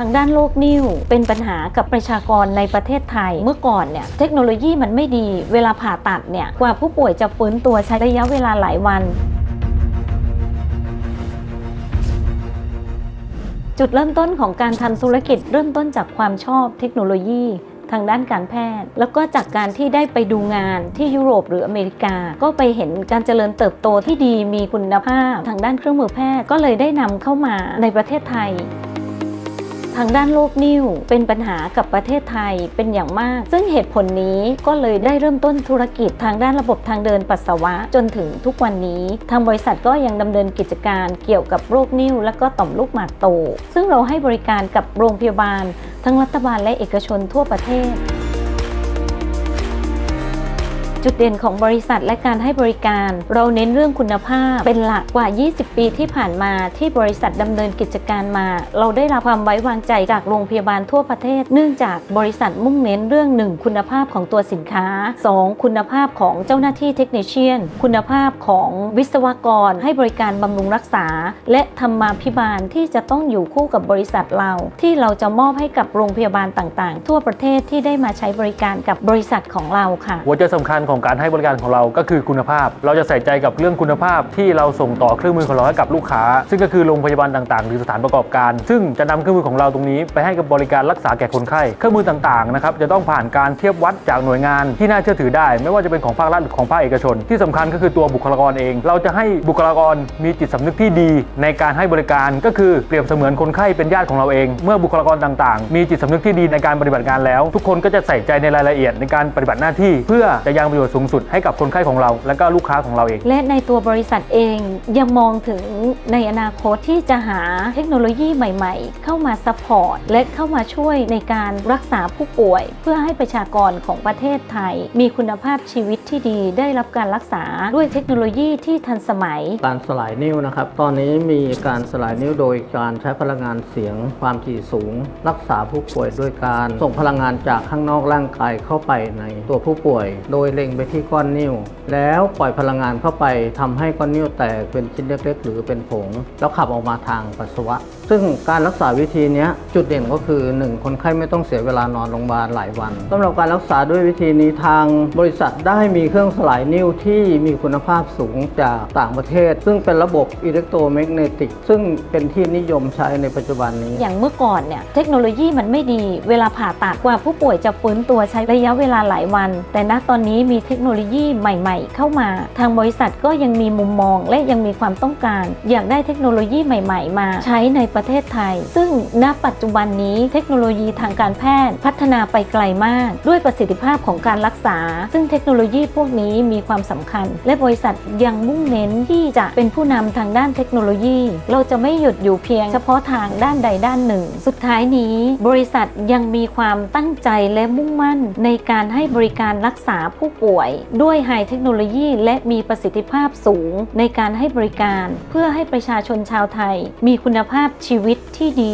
ทางด้านโรคนิ่ว เป็นปัญหากับประชากรในประเทศไทย เมื่อก่อนเนี่ยเทคโนโลยีมันไม่ดี เวลาผ่าตัดเนี่ยกว่าผู้ป่วยจะฟื้นตัวใช้ระยะเวลาหลายวัน จุดเริ่มต้นของการทำธุรกิจเริ่มต้นจากความชอบเทคโนโลยีทางด้านการแพทย์ แล้วก็จากการที่ได้ไปดูงานที่ยุโรปหรืออเมริกา ก็ไปเห็นการเจริญเติบโตที่ดีมีคุณภาพ ทางด้านเครื่องมือแพทย์ก็เลยได้นำเข้ามาในประเทศไทย ทางด้านโรคนิ่ว เป็นปัญหากับประเทศไทยเป็นอย่างมาก ซึ่งเหตุผลนี้ก็เลยได้เริ่มต้นธุรกิจทางด้านระบบทางเดินปัสสาวะ จนถึงทุกวันนี้ ทางบริษัทก็ยังดำเนินกิจการเกี่ยวกับโรคนิ่ว และก็ต่อมลูกหมากโต ซึ่งเราให้บริการกับโรงพยาบาล ทั้งรัฐบาลและเอกชนทั่วประเทศ จุดเด่นของบริษัทและการให้บริการ เราเน้นเรื่องคุณภาพ เป็นหลักกว่า 20 ปีที่ผ่านมาที่บริษัทดำเนินกิจการมา เราได้รับความไว้วางใจจากโรงพยาบาลทั่วประเทศ เนื่องจากบริษัทมุ่งเน้นเรื่อง 1 คุณภาพของตัวสินค้า 2 คุณภาพของเจ้าหน้าที่เทคนิชเชียน คุณภาพของวิศวกร ให้บริการบำรุงรักษา และธรรมาภิบาลที่จะต้องอยู่คู่กับบริษัทเรา ที่เราจะมอบให้กับโรงพยาบาลต่างๆ ทั่วประเทศที่ได้มาใช้บริการกับบริษัทของเราค่ะหัวใจสำคัญของการให้บริการของเราก็คือคุณภาพ เราจะใส่ใจกับเรื่องคุณภาพที่เราส่งต่อเครื่องมือของเราให้กับลูกค้า ซึ่งก็คือโรงพยาบาลต่างๆ หรือสถานประกอบการ ซึ่งจะนำเครื่องมือของเราตรงนี้ไปให้กับบริการรักษาแก่คนไข้ เครื่องมือต่างๆนะครับจะต้องผ่านการเทียบวัดจากหน่วยงานที่น่าเชื่อถือได้ ไม่ว่าจะเป็นของภาครัฐหรือของภาคเอกชน ที่สำคัญก็คือตัวบุคลากรเอง เราจะให้บุคลากรมีจิตสำนึกที่ดี ในการให้บริการก็คือเปรียบเสมือนคนไข้เป็นญาติของเราเอง เมื่อบุคลากรต่างๆ มีจิตสำนึกที่ดีในการปฏิบัติงานแล้ว ทุกคนก็จะใส่ใจในรายละเอียดในการปฏิบัติหน้าที่ เพื่อจะยังประโยชน์สูงสุดให้กับคนไข้ของเรา และก็ลูกค้าของเราเอง และในตัวบริษัทเองยังมองถึงในอนาคตที่จะหาเทคโนโลยีใหม่ ๆ เข้ามาซัพพอร์ตและเข้ามาช่วยในการรักษาผู้ป่วย เพื่อให้ประชากรของประเทศไทย มีคุณภาพชีวิตที่ดีได้รับการรักษาด้วยเทคโนโลยีที่ทันสมัย การสลายนิ้วนะครับ ตอนนี้มีการสลายนิ้วโดยการใช้พลังงานเสียงความถี่สูง รักษาผู้ป่วยด้วยการส่งพลังงานจากข้างนอกร่างกายเข้าไปในตัวผู้ป่วย โดยเล็งไปที่ก้อนนิ้ว แล้วปล่อยพลังงานเข้าไปทำให้ก้อนนิ้วแตกเป็นชิ้นเล็กๆ หรือเป็นผง แล้วขับออกมาทางปัสสาวะ ซึ่งการรักษาวิธีนี้จุดเด่นก็คือ 1 คนไข้ไม่ต้องเสียเวลานอนโรงพยาบาลหลายวันสำหรับการรักษาด้วยวิธีนี้ทางบริษัทได้มีเครื่องสลายนิ้วที่มีคุณภาพสูงจากต่างประเทศ ซึ่งเป็นระบบอิเล็กโทรแมกเนติกซึ่งเป็นที่นิยมใช้ในปัจจุบันนี้ อย่างเมื่อก่อนเนี่ยเทคโนโลยีมันไม่ดี เวลาผ่าตัดกว่าผู้ป่วยจะฟื้นตัวใช้ระยะเวลาหลายวัน แต่ณตอนนี้มีเทคโนโลยีใหม่ ๆ เข้ามา ทางบริษัทก็ยังมีมุมมองและยังมีความต้องการ อยากได้เทคโนโลยีใหม่ ๆ มาใช้ในประเทศไทย ซึ่งณปัจจุบันนี้เทคโนโลยีทางการแพทย์พัฒนาไปไกลมาก ด้วยประสิทธิภาพของการรักษา ซึ่งเทคโนโลยีพวกนี้มีความสำคัญ และบริษัทยังมุ่งเน้นที่จะเป็นผู้นำทางด้านเทคโนโลยี เราจะไม่หยุดอยู่เพียงเฉพาะทางด้านใดด้านหนึ่ง สุดท้ายนี้ บริษัทยังมีความตั้งใจและมุ่งมั่น ในการให้บริการรักษาผู้ปป่วย ด้วยไฮเทคโนโลยีและมีประสิทธิภาพสูงในการให้บริการ เพื่อให้ประชาชนชาวไทย มีคุณภาพชีวิตที่ดี